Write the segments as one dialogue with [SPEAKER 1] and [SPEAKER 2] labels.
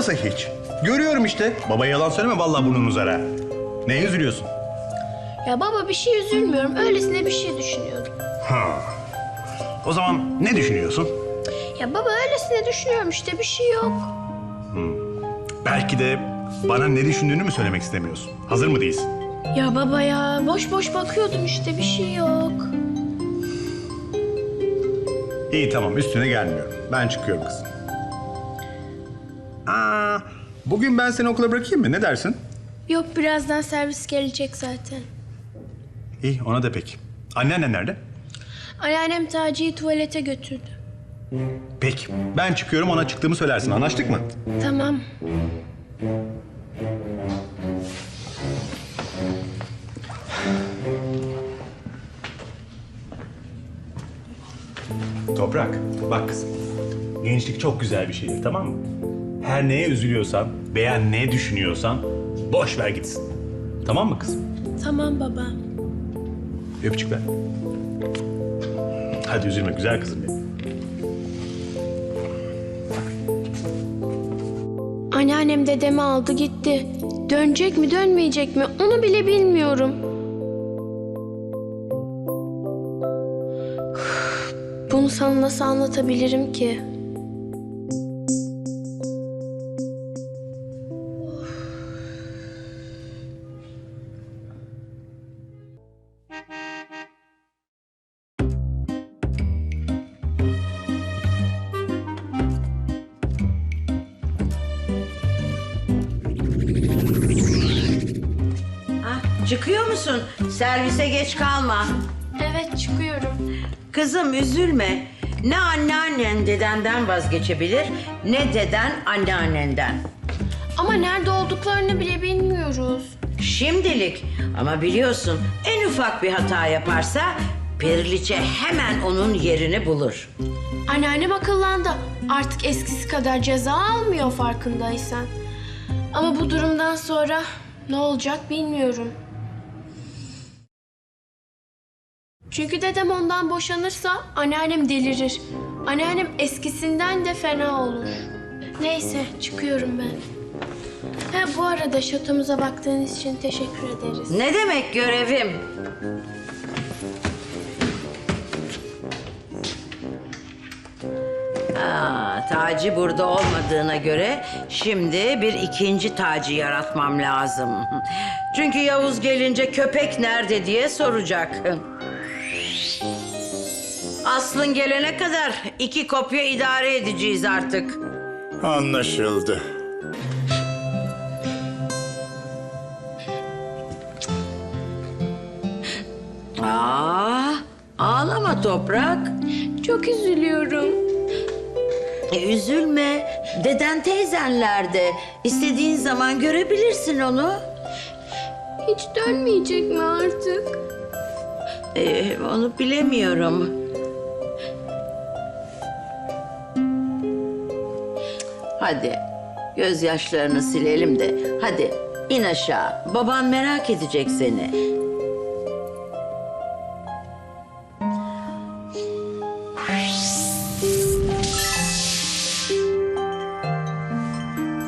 [SPEAKER 1] Nasıl hiç? Görüyorum işte. Baba yalan söyleme vallahi burnun uzar ha. Neye üzülüyorsun?
[SPEAKER 2] Ya baba bir şey üzülmüyorum. Öylesine bir şey düşünüyorum.
[SPEAKER 1] Ha. O zaman ne düşünüyorsun?
[SPEAKER 2] Ya baba öylesine düşünüyorum işte bir şey yok.
[SPEAKER 1] Belki de bana ne düşündüğünü mü söylemek istemiyorsun? Hazır mı değilsin?
[SPEAKER 2] Ya baba ya boş boş bakıyordum işte bir şey yok.
[SPEAKER 1] İyi tamam üstüne gelmiyorum. Ben çıkıyorum kızım. Bugün ben seni okula bırakayım mı? Ne dersin?
[SPEAKER 2] Yok birazdan servis gelecek zaten.
[SPEAKER 1] İyi ona da peki. Anneannen nerede?
[SPEAKER 2] Anneannem Taci'yi tuvalete götürdü.
[SPEAKER 1] Peki. Ben çıkıyorum ona çıktığımı söylersin. Anlaştık mı?
[SPEAKER 2] Tamam.
[SPEAKER 1] Toprak, bak kızım. Gençlik çok güzel bir şeydir, tamam mı? Her neye üzülüyorsan veya ne düşünüyorsan boş ver gitsin. Tamam mı kızım?
[SPEAKER 2] Tamam baba.
[SPEAKER 1] Öpücük ver. Hadi üzülme güzel kızım benim.
[SPEAKER 2] Anneannem dedemi aldı gitti. Dönecek mi dönmeyecek mi onu bile bilmiyorum. Bunu sana nasıl anlatabilirim ki?
[SPEAKER 3] Servise geç kalma.
[SPEAKER 2] Evet çıkıyorum.
[SPEAKER 3] Kızım üzülme. Ne anneannen dedenden vazgeçebilir ne deden anneannenden.
[SPEAKER 2] Ama nerede olduklarını bile bilmiyoruz.
[SPEAKER 3] Şimdilik ama biliyorsun en ufak bir hata yaparsa Periliçe hemen onun yerini bulur.
[SPEAKER 2] Anneannem akıllandı. Artık eskisi kadar ceza almıyor farkındaysan. Ama bu durumdan sonra ne olacak bilmiyorum. Çünkü dedem ondan boşanırsa anneannem delirir. Anneannem eskisinden de fena olur. Neyse çıkıyorum ben. Ha bu arada şatomuza baktığınız için teşekkür ederiz.
[SPEAKER 3] Ne demek görevim? Aa, Taci burada olmadığına göre şimdi bir ikinci Taci yaratmam lazım. Çünkü Yavuz gelince köpek nerede diye soracak. Aslın gelene kadar iki kopya idare edeceğiz artık.
[SPEAKER 4] Anlaşıldı.
[SPEAKER 3] Aa, ağlama toprak.
[SPEAKER 2] Çok üzülüyorum.
[SPEAKER 3] E, üzülme. Deden teyzenlerde. İstediğin zaman görebilirsin onu.
[SPEAKER 2] Hiç dönmeyecek mi artık?
[SPEAKER 3] E, onu bilemiyorum. Hadi gözyaşlarını silelim de hadi in aşağı. Baban merak edecek seni.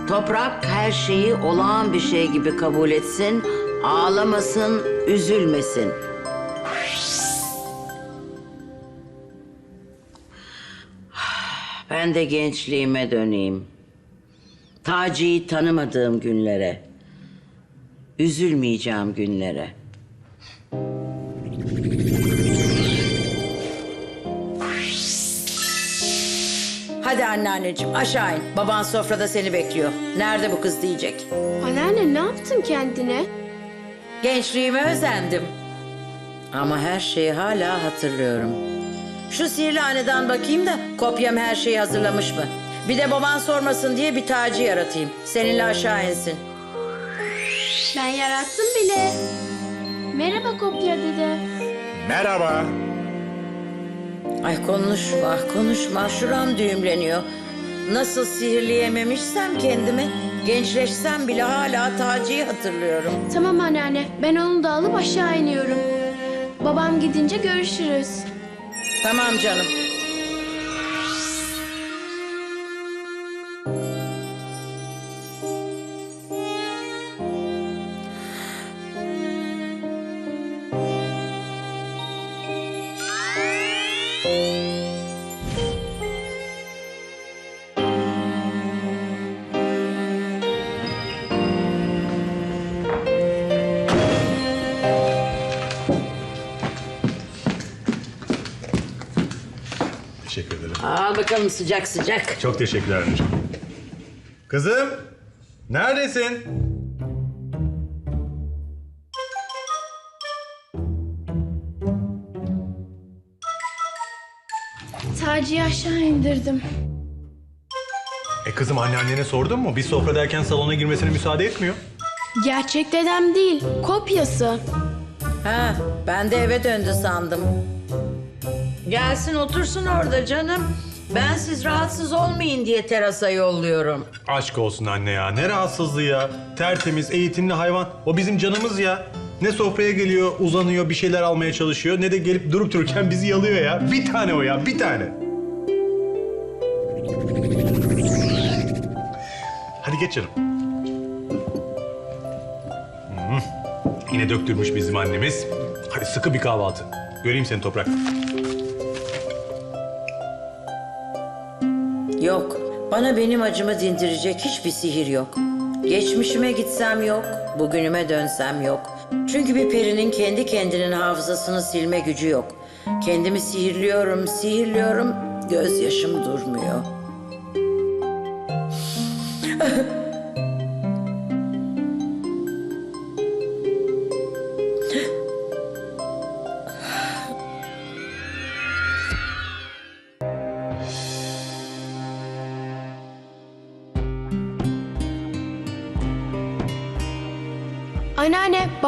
[SPEAKER 3] Toprak her şeyi olağan bir şey gibi kabul etsin, ağlamasın, üzülmesin. Ben de gençliğime döneyim. Taci'yi tanımadığım günlere. Üzülmeyeceğim günlere. Hadi anneanneciğim aşağı in. Baban sofrada seni bekliyor. Nerede bu kız diyecek.
[SPEAKER 2] Anneanne ne yaptın kendine?
[SPEAKER 3] Gençliğime özendim. Ama her şeyi hala hatırlıyorum. Şu sihirli haneden bakayım da kopyam her şeyi hazırlamış mı? Bir de baban sormasın diye bir tacı yaratayım. Seninle aşağı insin.
[SPEAKER 2] Ben yarattım bile. Merhaba kopya dede.
[SPEAKER 4] Merhaba.
[SPEAKER 3] Ay konuşma, konuşma. Şuram düğümleniyor. Nasıl sihirleyememişsem kendimi, gençleşsem bile hala Taci'yi hatırlıyorum.
[SPEAKER 2] Tamam anneanne ben onu da alıp aşağı iniyorum. Babam gidince görüşürüz.
[SPEAKER 3] Tamam canım. Bakalım sıcak sıcak.
[SPEAKER 1] Çok teşekkürler anneciğim. Kızım, neredesin?
[SPEAKER 2] Taci'yi aşağı indirdim.
[SPEAKER 1] E kızım anneannene sordun mu? Biz sofradayken salona girmesine müsaade etmiyor.
[SPEAKER 2] Gerçek dedem değil, kopyası.
[SPEAKER 3] Ha, ben de eve döndü sandım. Gelsin otursun orada canım. Ben siz rahatsız olmayın diye terasa yolluyorum.
[SPEAKER 1] Aşk olsun anne ya. Ne rahatsızlığı ya. Tertemiz, eğitimli hayvan. O bizim canımız ya. Ne sofraya geliyor, uzanıyor, bir şeyler almaya çalışıyor. Ne de gelip durup dururken bizi yalıyor ya. Bir tane o ya, bir tane. Hadi geç canım. Hmm. Yine döktürmüş bizim annemiz. Hadi sıkı bir kahvaltı. Göreyim seni toprak.
[SPEAKER 3] Yok, bana benim acımı dindirecek hiçbir sihir yok. Geçmişime gitsem yok, bugünüme dönsem yok. Çünkü bir perinin kendi kendinin hafızasını silme gücü yok. Kendimi sihirliyorum, sihirliyorum, gözyaşım durmuyor.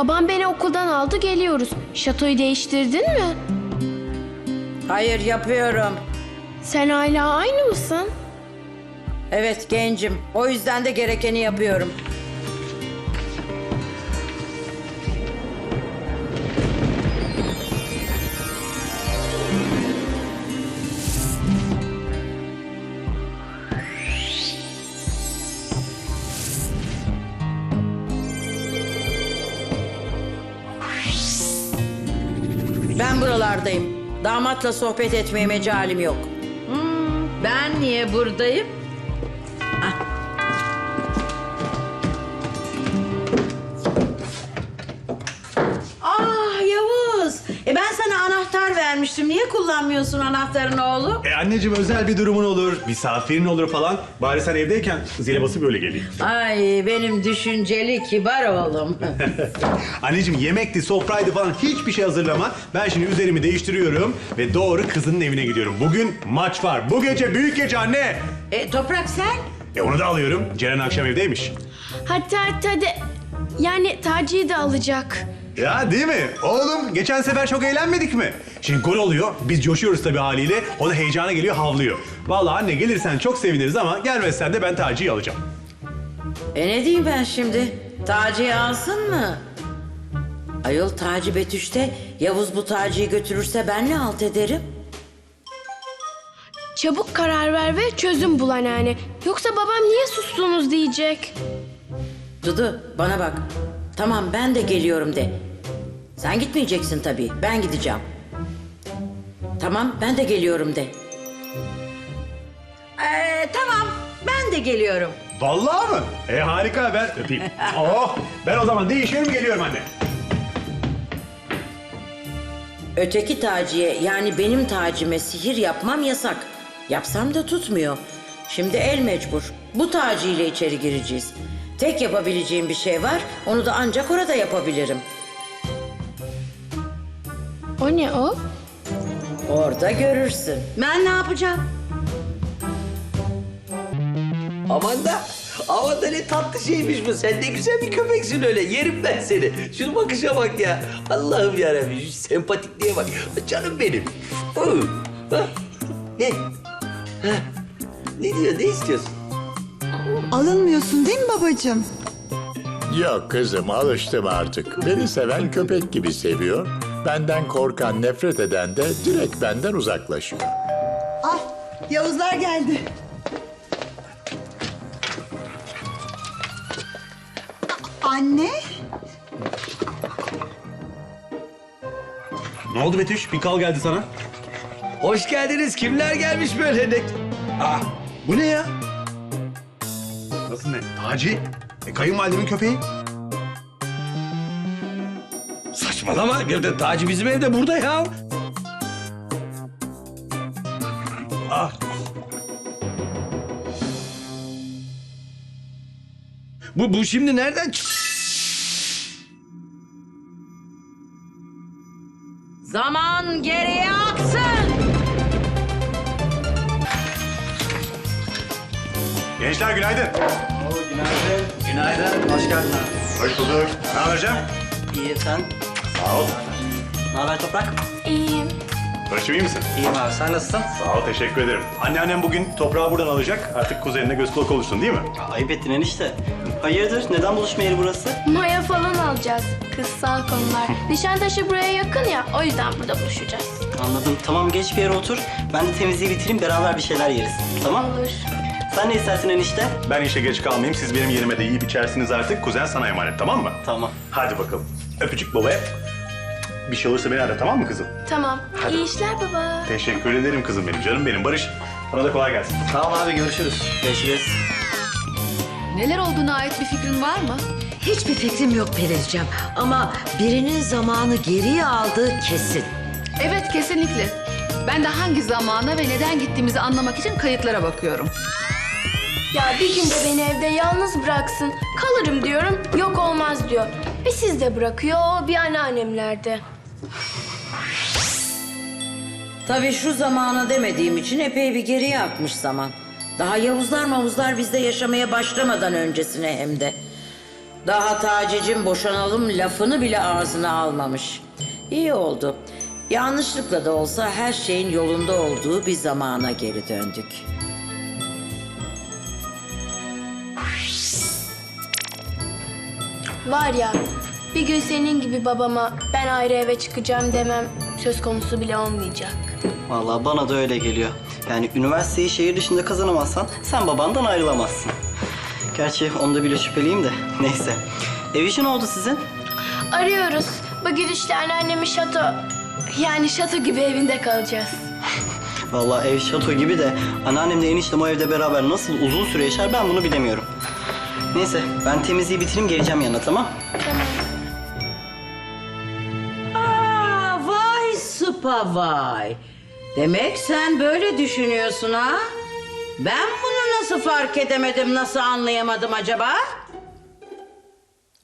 [SPEAKER 2] babam beni okuldan aldı geliyoruz. Şatoyu değiştirdin mi?
[SPEAKER 3] Hayır yapıyorum.
[SPEAKER 2] Sen hala aynı mısın?
[SPEAKER 3] Evet gencim, o yüzden de gerekeni yapıyorum. Ben buralardayım. Damatla sohbet etmeye mecalim yok. Hmm, ben niye buradayım? Niye kullanmıyorsun anahtarını oğlum?
[SPEAKER 1] E anneciğim özel bir durumun olur, misafirin olur falan. Bari sen evdeyken zile basıp böyle geleyim.
[SPEAKER 3] Ay benim düşünceli kibar oğlum.
[SPEAKER 1] Anneciğim yemekti, sofraydı falan hiçbir şey hazırlama. Ben şimdi üzerimi değiştiriyorum ve doğru kızının evine gidiyorum. Bugün maç var. Bu gece büyük gece anne.
[SPEAKER 3] e, Toprak sen?
[SPEAKER 1] E onu da alıyorum. Ceren akşam evdeymiş.
[SPEAKER 2] Hatta hatta de... Yani Taci'yi de alacak.
[SPEAKER 1] Ya değil mi? Oğlum geçen sefer çok eğlenmedik mi? Şimdi gol oluyor. Biz coşuyoruz tabii haliyle. O da heyecana geliyor havlıyor. Vallahi anne gelirsen çok seviniriz ama gelmezsen de ben Taci'yi alacağım.
[SPEAKER 3] E ne diyeyim ben şimdi? Taci'yi alsın mı? Ayol Taci Betüş'te Yavuz bu Taci'yi götürürse ben ne alt ederim?
[SPEAKER 2] Çabuk karar ver ve çözüm bul anneanne. Yoksa babam niye sustunuz diyecek.
[SPEAKER 3] Dudu bana bak. Tamam ben de geliyorum de. Sen gitmeyeceksin tabii. Ben gideceğim. Tamam ben de geliyorum de. Ee, tamam ben de geliyorum.
[SPEAKER 1] Vallahi mı? E harika ben öpeyim. oh ben o zaman değişiyorum geliyorum anne.
[SPEAKER 3] Öteki taciye yani benim tacime sihir yapmam yasak. Yapsam da tutmuyor. Şimdi el mecbur. Bu taciyle içeri gireceğiz. Tek yapabileceğim bir şey var. Onu da ancak orada yapabilirim.
[SPEAKER 2] O ne o?
[SPEAKER 3] Orada görürsün. Ben ne yapacağım?
[SPEAKER 5] Aman da aman da ne tatlı şeymiş bu. Sen ne güzel bir köpeksin öyle. Yerim ben seni. Şunu bakışa bak ya. Allah'ım yarabbim şu sempatikliğe bak. Canım benim. Hı. Ha? Ne? Ha? Ne diyor? Ne istiyorsun?
[SPEAKER 6] Alınmıyorsun değil mi babacığım?
[SPEAKER 4] Yok kızım alıştım artık. Beni seven köpek gibi seviyor. Benden korkan, nefret eden de direkt benden uzaklaşıyor.
[SPEAKER 6] Ah Yavuzlar geldi. Anne?
[SPEAKER 1] Ne oldu Betüş? Bir kal geldi sana.
[SPEAKER 5] Hoş geldiniz. Kimler gelmiş böyle? Ne? Ah, bu ne ya?
[SPEAKER 1] fazlası ne? Taci, e, kayınvalidemin köpeği.
[SPEAKER 5] Saçmalama. Gerçi Taci bizim evde burada ya. Ah.
[SPEAKER 7] Bu, bu şimdi nereden
[SPEAKER 3] Zaman geriye aksın.
[SPEAKER 1] Gençler günaydın.
[SPEAKER 8] Günaydın, hoş geldin abi.
[SPEAKER 1] Hoş bulduk. Ne haber Cem?
[SPEAKER 8] İyi sen?
[SPEAKER 1] Sağ ol.
[SPEAKER 8] Ne haber Toprak?
[SPEAKER 2] İyiyim.
[SPEAKER 1] Barış'ım iyi misin?
[SPEAKER 8] İyiyim abi, sen nasılsın?
[SPEAKER 1] Sağ ol, teşekkür ederim. Anneannem bugün toprağı buradan alacak. Artık kuzenine göz kulak olursun değil mi?
[SPEAKER 8] Ayıp ettin enişte. Hayırdır, neden buluşma yeri burası?
[SPEAKER 2] Maya falan alacağız. Kızsal konular. Nişantaşı buraya yakın ya. O yüzden burada buluşacağız.
[SPEAKER 8] Anladım, tamam geç bir yere otur. Ben de temizliği bitireyim, beraber bir şeyler yeriz. Tamam?
[SPEAKER 2] Olur.
[SPEAKER 8] Sen ne istersin enişte?
[SPEAKER 1] Ben işe geç kalmayayım. Siz benim yerime de yiyip içersiniz artık. Kuzen sana emanet tamam mı?
[SPEAKER 8] Tamam.
[SPEAKER 1] Hadi bakalım. Öpücük babaya. Bir şey olursa beni ara tamam mı kızım?
[SPEAKER 2] Tamam. İyi işler baba.
[SPEAKER 1] Teşekkür ederim kızım benim. Canım benim. Barış. Bana da kolay gelsin.
[SPEAKER 8] Tamam abi, görüşürüz. Görüşürüz.
[SPEAKER 9] Neler olduğuna ait bir fikrin var mı?
[SPEAKER 10] Hiçbir fikrim yok Perilcem ama birinin zamanı geriye aldığı kesin.
[SPEAKER 9] Evet kesinlikle. Ben de hangi zamana ve neden gittiğimizi anlamak için kayıtlara bakıyorum.
[SPEAKER 2] Ya bir gün de beni evde yalnız bıraksın. Kalırım diyorum. Yok olmaz diyor. Bir siz de bırakıyor, bir anneannemlerde.
[SPEAKER 3] Tabii şu zamana demediğim için epey bir geriye akmış zaman. Daha Yavuzlar mavuzlar bizde yaşamaya başlamadan öncesine hem de. Daha Taci'cim boşanalım lafını bile ağzına almamış. İyi oldu. Yanlışlıkla da olsa her şeyin yolunda olduğu bir zamana geri döndük.
[SPEAKER 2] Var ya, bir gün senin gibi babama ben ayrı eve çıkacağım demem söz konusu bile olmayacak.
[SPEAKER 8] Vallahi bana da öyle geliyor. Yani üniversiteyi şehir dışında kazanamazsan sen babandan ayrılamazsın. Gerçi onda bile şüpheliyim de. Neyse. Ev işi ne oldu sizin?
[SPEAKER 2] Arıyoruz. Bu gidişle anneannemin şato, yani şato gibi evinde kalacağız.
[SPEAKER 8] Vallahi ev şato gibi de anneannemle eniştem o evde beraber nasıl uzun süre yaşar ben bunu bilemiyorum. Neyse ben temizliği bitireyim geleceğim yanına tamam?
[SPEAKER 3] Aa, vay sıpa vay. Demek sen böyle düşünüyorsun ha? Ben bunu nasıl fark edemedim, nasıl anlayamadım acaba?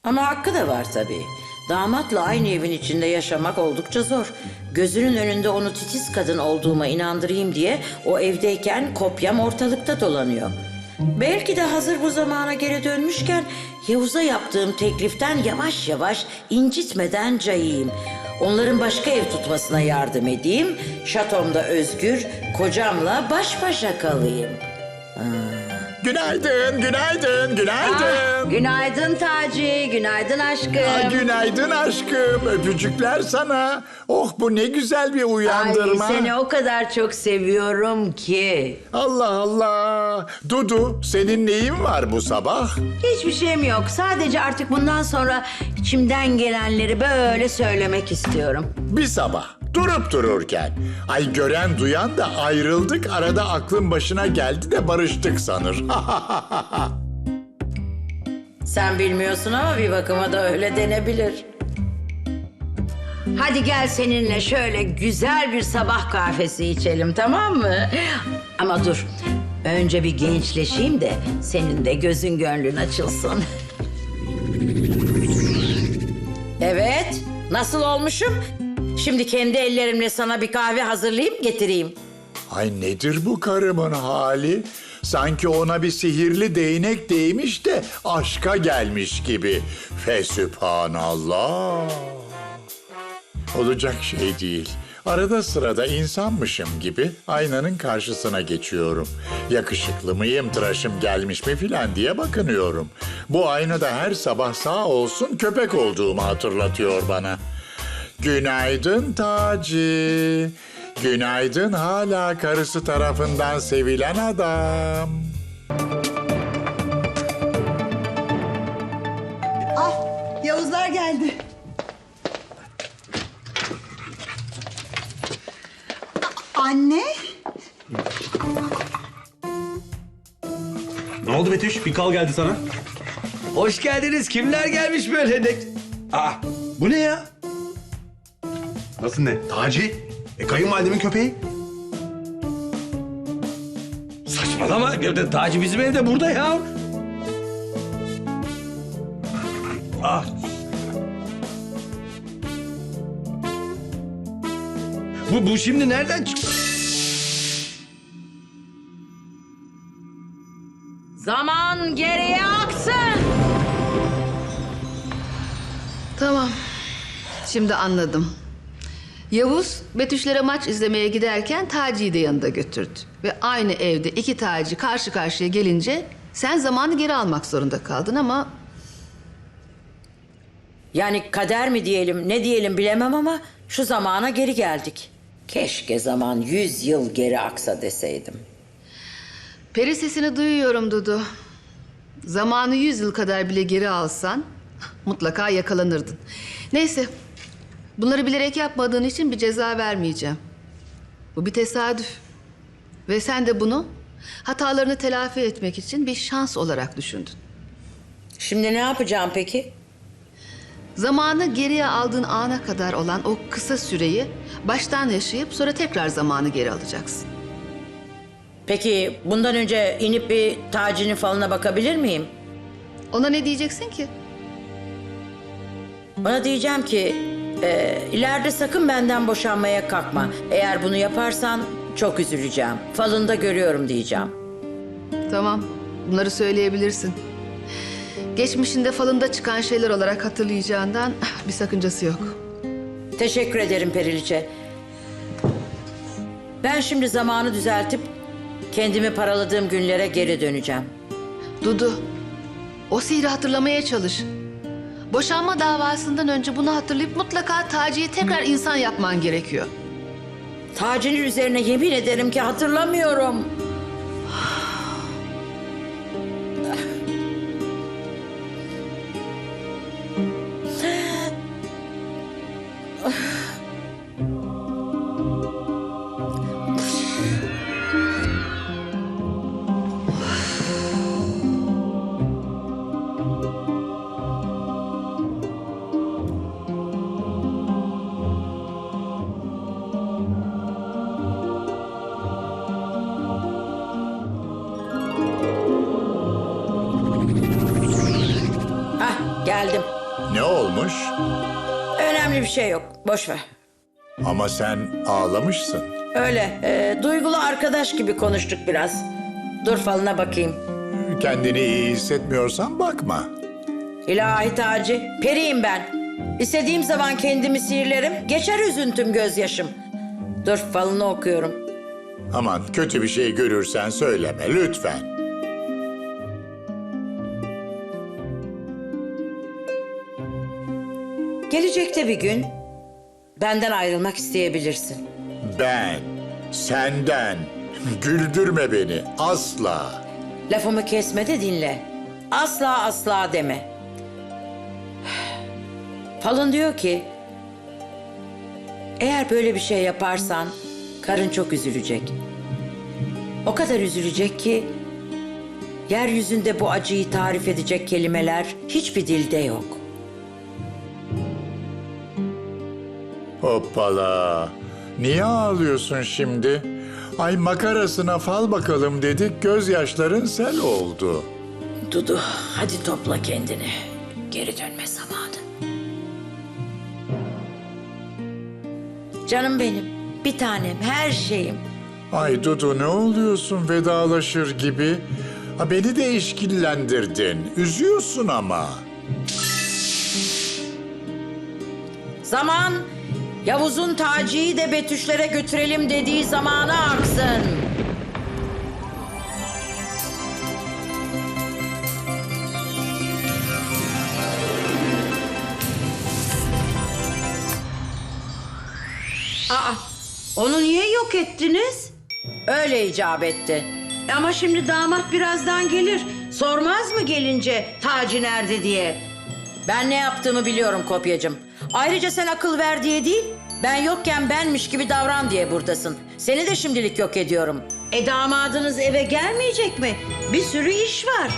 [SPEAKER 3] Ama hakkı da var tabii. Damatla aynı evin içinde yaşamak oldukça zor. Gözünün önünde onu titiz kadın olduğuma inandırayım diye o evdeyken kopyam ortalıkta dolanıyor. Belki de hazır bu zamana geri dönmüşken Yavuz'a yaptığım tekliften yavaş yavaş incitmeden cayayım. Onların başka ev tutmasına yardım edeyim. Şatomda özgür, kocamla baş başa kalayım.
[SPEAKER 4] Günaydın, günaydın, günaydın.
[SPEAKER 3] Günaydın Taci, günaydın aşkım.
[SPEAKER 4] Ay, günaydın aşkım. Öpücükler sana. Oh bu ne güzel bir
[SPEAKER 3] Ay,
[SPEAKER 4] uyandırma.
[SPEAKER 3] seni o kadar çok seviyorum ki.
[SPEAKER 4] Allah Allah. Dudu senin neyin var bu sabah?
[SPEAKER 3] Hiçbir şeyim yok. Sadece artık bundan sonra içimden gelenleri böyle söylemek istiyorum.
[SPEAKER 4] Bir sabah durup dururken. Ay gören duyan da ayrıldık arada aklın başına geldi de barıştık sanır.
[SPEAKER 3] Sen bilmiyorsun ama bir bakıma da öyle denebilir. Hadi gel seninle şöyle güzel bir sabah kahvesi içelim tamam mı? Ama dur. Önce bir gençleşeyim de senin de gözün gönlün açılsın. Evet. Nasıl olmuşum? Şimdi kendi ellerimle sana bir kahve hazırlayayım getireyim.
[SPEAKER 4] Ay nedir bu karımın hali? Sanki ona bir sihirli değnek değmiş de aşka gelmiş gibi. Fesübhanallah. Olacak şey değil. Arada sırada insanmışım gibi aynanın karşısına geçiyorum. Yakışıklı mıyım, tıraşım gelmiş mi filan diye bakınıyorum. Bu ayna da her sabah sağ olsun köpek olduğumu hatırlatıyor bana. Günaydın Taci. Günaydın hala karısı tarafından sevilen adam.
[SPEAKER 6] Ah Yavuzlar geldi. A- Anne?
[SPEAKER 1] Ne oldu Betüş? Bir kal geldi sana.
[SPEAKER 7] Hoş geldiniz. Kimler gelmiş böyle? Ne... Aa, bu ne ya?
[SPEAKER 1] Nasıl ne? Taci. E kayınvalidemin köpeği.
[SPEAKER 7] Saçmalama. Taci bizim evde burada ya. Ah. Bu, bu şimdi nereden çıktı?
[SPEAKER 3] Zaman geriye aksın.
[SPEAKER 9] Tamam. Şimdi anladım. Yavuz Betüşlere maç izlemeye giderken Taci'yi de yanında götürdü. Ve aynı evde iki Taci karşı karşıya gelince sen zamanı geri almak zorunda kaldın ama
[SPEAKER 3] Yani kader mi diyelim ne diyelim bilemem ama şu zamana geri geldik. Keşke zaman yüz yıl geri aksa deseydim.
[SPEAKER 9] peri sesini duyuyorum Dudu. Zamanı yüz yıl kadar bile geri alsan mutlaka yakalanırdın. Neyse bunları bilerek yapmadığın için bir ceza vermeyeceğim. Bu bir tesadüf. Ve sen de bunu hatalarını telafi etmek için bir şans olarak düşündün.
[SPEAKER 3] Şimdi ne yapacağım peki?
[SPEAKER 9] Zamanı geriye aldığın ana kadar olan o kısa süreyi baştan yaşayıp sonra tekrar zamanı geri alacaksın.
[SPEAKER 3] Peki bundan önce inip bir tacinin falına bakabilir miyim?
[SPEAKER 9] Ona ne diyeceksin ki?
[SPEAKER 3] Ona diyeceğim ki e, ileride sakın benden boşanmaya kalkma. Eğer bunu yaparsan çok üzüleceğim. Falında görüyorum diyeceğim.
[SPEAKER 9] Tamam, bunları söyleyebilirsin. Geçmişinde falında çıkan şeyler olarak hatırlayacağından bir sakıncası yok.
[SPEAKER 3] Teşekkür ederim Periliçe. Ben şimdi zamanı düzeltip kendimi paraladığım günlere geri döneceğim.
[SPEAKER 9] Dudu, o sihri hatırlamaya çalış. Boşanma davasından önce bunu hatırlayıp mutlaka Taci'yi tekrar insan yapman gerekiyor.
[SPEAKER 3] Tacinin üzerine yemin ederim ki hatırlamıyorum. Geldim.
[SPEAKER 4] Ne olmuş?
[SPEAKER 3] Önemli bir şey yok. Boş ver.
[SPEAKER 4] Ama sen ağlamışsın.
[SPEAKER 3] Öyle e, duygulu arkadaş gibi konuştuk biraz. Dur falına bakayım.
[SPEAKER 4] Kendini iyi hissetmiyorsan bakma.
[SPEAKER 3] İlahi Taci, periyim ben. İstediğim zaman kendimi sihirlerim, geçer üzüntüm gözyaşım. Dur falını okuyorum.
[SPEAKER 4] Aman kötü bir şey görürsen söyleme lütfen.
[SPEAKER 3] Gelecekte bir gün benden ayrılmak isteyebilirsin.
[SPEAKER 4] Ben senden güldürme beni asla.
[SPEAKER 3] Lafımı kesme de dinle. Asla asla deme. Falın diyor ki... Eğer böyle bir şey yaparsan karın çok üzülecek. O kadar üzülecek ki... Yeryüzünde bu acıyı tarif edecek kelimeler hiçbir dilde yok.
[SPEAKER 4] Hoppala. Niye ağlıyorsun şimdi? Ay makarasına fal bakalım dedik gözyaşların sel oldu.
[SPEAKER 3] Dudu hadi topla kendini. Geri dönme zamanı. Canım benim, bir tanem, her şeyim.
[SPEAKER 4] Ay Dudu ne oluyorsun vedalaşır gibi? Ha, beni de işkillendirdin. Üzüyorsun ama.
[SPEAKER 3] Zaman Yavuz'un Taci'yi de Betüşlere götürelim dediği zamana aksın. Aa, onu niye yok ettiniz? Öyle icap etti. Ama şimdi damat birazdan gelir. Sormaz mı gelince Taci nerede diye? Ben ne yaptığımı biliyorum kopyacım. Ayrıca sen akıl ver diye değil, ben yokken benmiş gibi davran diye buradasın. Seni de şimdilik yok ediyorum. E damadınız eve gelmeyecek mi? Bir sürü iş var.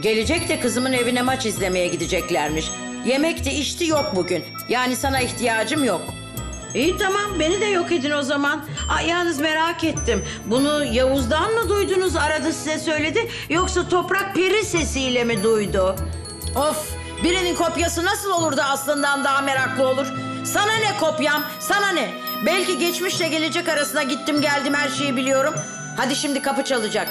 [SPEAKER 3] Gelecek de kızımın evine maç izlemeye gideceklermiş. Yemekti içti yok bugün. Yani sana ihtiyacım yok. İyi tamam beni de yok edin o zaman. Aa, yalnız merak ettim. Bunu Yavuz'dan mı duydunuz aradı size söyledi yoksa toprak peri sesiyle mi duydu? Of Birinin kopyası nasıl olur da aslından daha meraklı olur? Sana ne kopyam? Sana ne? Belki geçmişle gelecek arasına gittim geldim her şeyi biliyorum. Hadi şimdi kapı çalacak.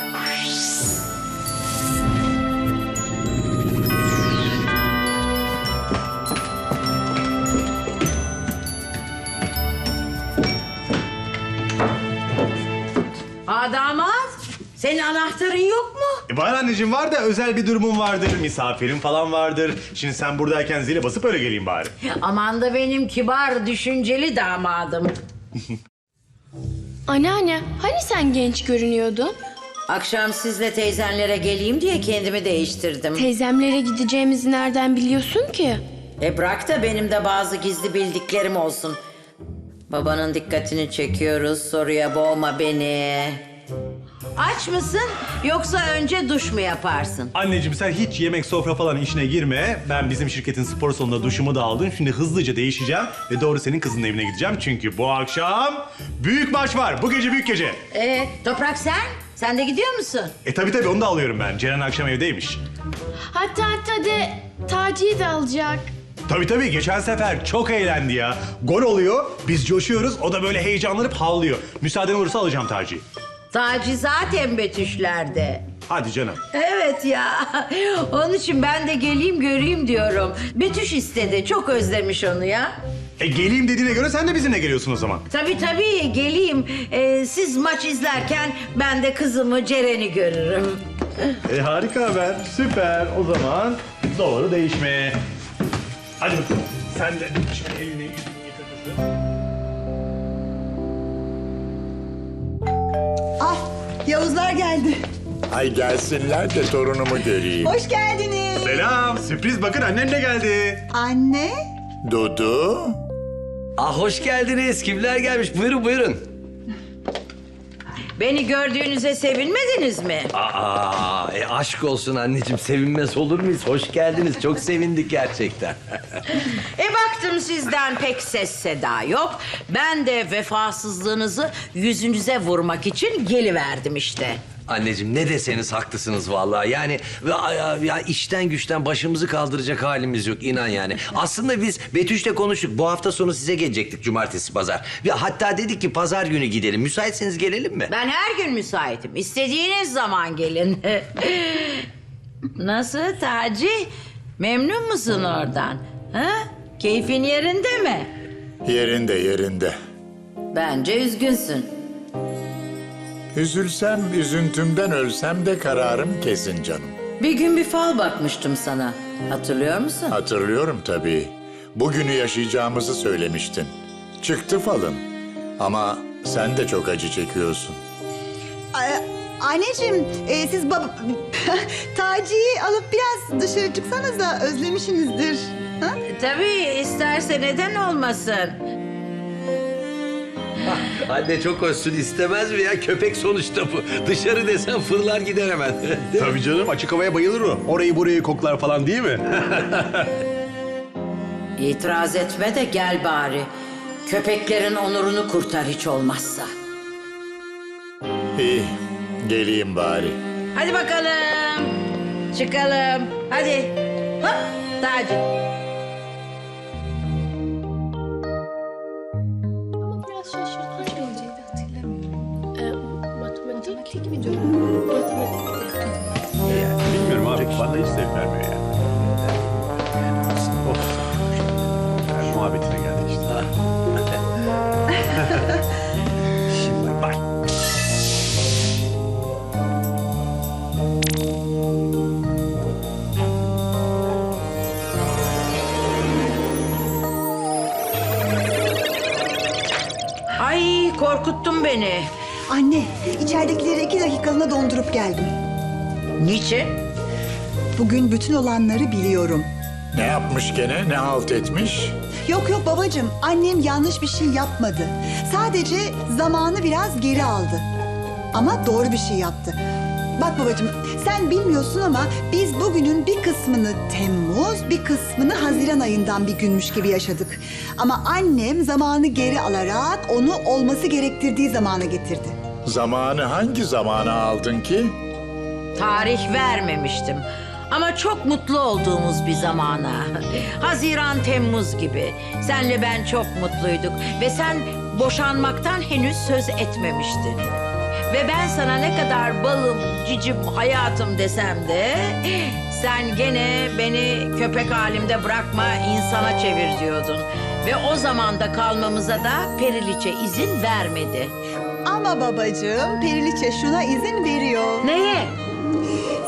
[SPEAKER 3] Aa senin anahtarın yok mu?
[SPEAKER 1] Var anneciğim var da özel bir durumum vardır. Misafirim falan vardır. Şimdi sen buradayken zile basıp öyle geleyim bari.
[SPEAKER 3] Aman da benim kibar, düşünceli damadım.
[SPEAKER 2] Anneanne hani sen genç görünüyordun?
[SPEAKER 3] Akşam sizle teyzenlere geleyim diye kendimi değiştirdim.
[SPEAKER 2] Teyzemlere gideceğimizi nereden biliyorsun ki?
[SPEAKER 3] E bırak da benim de bazı gizli bildiklerim olsun. Babanın dikkatini çekiyoruz, soruya boğma beni. Aç mısın yoksa önce duş mu yaparsın?
[SPEAKER 1] Anneciğim sen hiç yemek sofra falan işine girme. Ben bizim şirketin spor salonunda duşumu da aldım. Şimdi hızlıca değişeceğim ve doğru senin kızın evine gideceğim. Çünkü bu akşam büyük maç var. Bu gece büyük gece.
[SPEAKER 3] E Toprak sen? Sen de gidiyor musun?
[SPEAKER 1] E tabi tabi onu da alıyorum ben. Ceren akşam evdeymiş.
[SPEAKER 2] Hatta hatta de Taci'yi de alacak.
[SPEAKER 1] Tabi tabi geçen sefer çok eğlendi ya. Gol oluyor, biz coşuyoruz. O da böyle heyecanlanıp havlıyor. Müsaaden olursa alacağım Taci'yi.
[SPEAKER 3] Taci zaten betüşlerde.
[SPEAKER 1] Hadi canım.
[SPEAKER 3] Evet ya. Onun için ben de geleyim göreyim diyorum. Betüş istedi. Çok özlemiş onu ya.
[SPEAKER 1] E geleyim dediğine göre sen de bizimle geliyorsun o zaman.
[SPEAKER 3] Tabii tabii geleyim. Ee, siz maç izlerken ben de kızımı Ceren'i görürüm.
[SPEAKER 1] E harika haber. Süper. O zaman doğru değişme. Hadi bakalım. Sen de şöyle elini yüzünü
[SPEAKER 6] Yavuzlar geldi.
[SPEAKER 4] Ay gelsinler de torunumu göreyim.
[SPEAKER 6] Hoş geldiniz.
[SPEAKER 1] Selam. Sürpriz bakın annem de geldi.
[SPEAKER 6] Anne.
[SPEAKER 4] Dudu.
[SPEAKER 7] Ah hoş geldiniz. Kimler gelmiş? Buyurun buyurun.
[SPEAKER 3] Beni gördüğünüze sevinmediniz mi?
[SPEAKER 7] Aa, e aşk olsun anneciğim. Sevinmez olur muyuz? Hoş geldiniz. Çok sevindik gerçekten.
[SPEAKER 3] E baktım sizden pek ses seda yok. Ben de vefasızlığınızı yüzünüze vurmak için geliverdim işte.
[SPEAKER 7] Anneciğim ne deseniz haklısınız vallahi. Yani ya, ya, işten güçten başımızı kaldıracak halimiz yok inan yani. Aslında biz Betüş'le konuştuk. Bu hafta sonu size gelecektik cumartesi pazar. Ya hatta dedik ki pazar günü gidelim. Müsaitseniz gelelim mi?
[SPEAKER 3] Ben her gün müsaitim. İstediğiniz zaman gelin. Nasıl Taci? Memnun musun oradan? Ha? Keyfin yerinde mi?
[SPEAKER 4] Yerinde yerinde.
[SPEAKER 3] Bence üzgünsün.
[SPEAKER 4] Üzülsem, üzüntümden ölsem de kararım kesin canım.
[SPEAKER 3] Bir gün bir fal bakmıştım sana. Hatırlıyor musun?
[SPEAKER 4] Hatırlıyorum tabii. Bugünü yaşayacağımızı söylemiştin. Çıktı falın. Ama sen de çok acı çekiyorsun.
[SPEAKER 6] A- anneciğim e, siz baba... Taci'yi alıp biraz dışarı çıksanız da özlemişsinizdir. Ha?
[SPEAKER 3] Tabii isterse neden olmasın?
[SPEAKER 7] Anne çok olsun istemez mi ya? Köpek sonuçta bu. Dışarı desen fırlar gider hemen.
[SPEAKER 1] Tabii canım açık havaya bayılır o. Orayı burayı koklar falan değil mi?
[SPEAKER 3] İtiraz etme de gel bari. Köpeklerin onurunu kurtar hiç olmazsa.
[SPEAKER 4] İyi, geleyim bari.
[SPEAKER 3] Hadi bakalım. Çıkalım. Hadi. Hop Taci. Beni.
[SPEAKER 6] Anne içeridekileri iki dakikalığına dondurup geldim.
[SPEAKER 3] Niçin?
[SPEAKER 6] Bugün bütün olanları biliyorum.
[SPEAKER 4] Ne yapmış gene, ne halt etmiş?
[SPEAKER 6] Yok yok babacığım annem yanlış bir şey yapmadı. Sadece zamanı biraz geri aldı. Ama doğru bir şey yaptı. Bak babacığım sen bilmiyorsun ama biz bugünün bir kısmını Temmuz bir kısmını Haziran ayından bir günmüş gibi yaşadık. Ama annem zamanı geri alarak onu olması gerektirdiği zamana getirdi.
[SPEAKER 4] Zamanı hangi zamana aldın ki?
[SPEAKER 3] Tarih vermemiştim. Ama çok mutlu olduğumuz bir zamana. Haziran, Temmuz gibi. Senle ben çok mutluyduk. Ve sen boşanmaktan henüz söz etmemiştin. Ve ben sana ne kadar balım, cicim, hayatım desem de... ...sen gene beni köpek halimde bırakma, insana çevir diyordun. Ve o zamanda kalmamıza da Periliçe izin vermedi.
[SPEAKER 6] Ama babacığım Periliçe şuna izin veriyor.
[SPEAKER 3] Neye?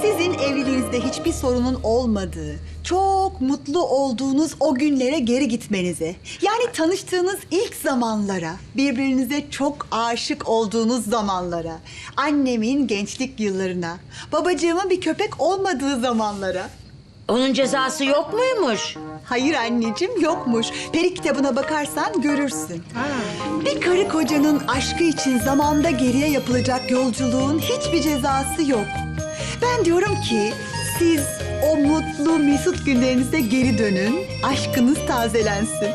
[SPEAKER 6] Sizin evliliğinizde hiçbir sorunun olmadığı, çok mutlu olduğunuz o günlere geri gitmenize. Yani tanıştığınız ilk zamanlara, birbirinize çok aşık olduğunuz zamanlara, annemin gençlik yıllarına, babacığımın bir köpek olmadığı zamanlara.
[SPEAKER 3] Onun cezası yok muymuş?
[SPEAKER 6] Hayır anneciğim yokmuş. Peri kitabına bakarsan görürsün. Bir karı kocanın aşkı için zamanda geriye yapılacak yolculuğun hiçbir cezası yok. Ben diyorum ki siz o mutlu mesut günlerinize geri dönün. Aşkınız tazelensin.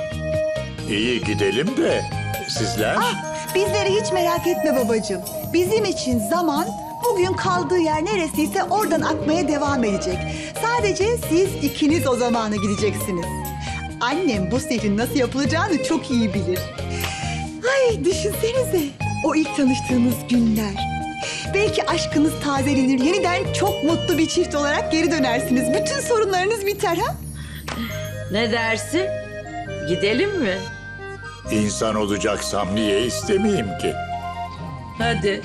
[SPEAKER 4] İyi gidelim de sizler...
[SPEAKER 6] Ah, bizleri hiç merak etme babacığım. Bizim için zaman bugün kaldığı yer neresiyse oradan akmaya devam edecek. Sadece siz ikiniz o zamana gideceksiniz. Annem bu sihrin nasıl yapılacağını çok iyi bilir. Ay düşünsenize o ilk tanıştığınız günler. Belki aşkınız tazelenir, yeniden çok mutlu bir çift olarak geri dönersiniz. Bütün sorunlarınız biter ha?
[SPEAKER 3] Ne dersin? Gidelim mi?
[SPEAKER 4] İnsan olacaksam niye istemeyeyim ki?
[SPEAKER 3] Hadi.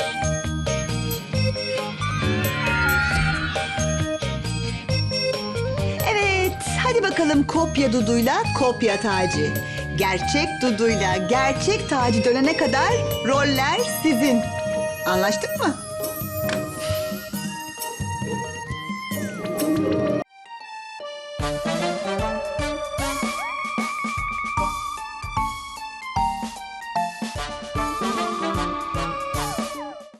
[SPEAKER 6] Evet, hadi bakalım kopya Dudu'yla kopya Taci. Gerçek Dudu'yla gerçek Taci dönene kadar roller sizin. Anlaştık mı?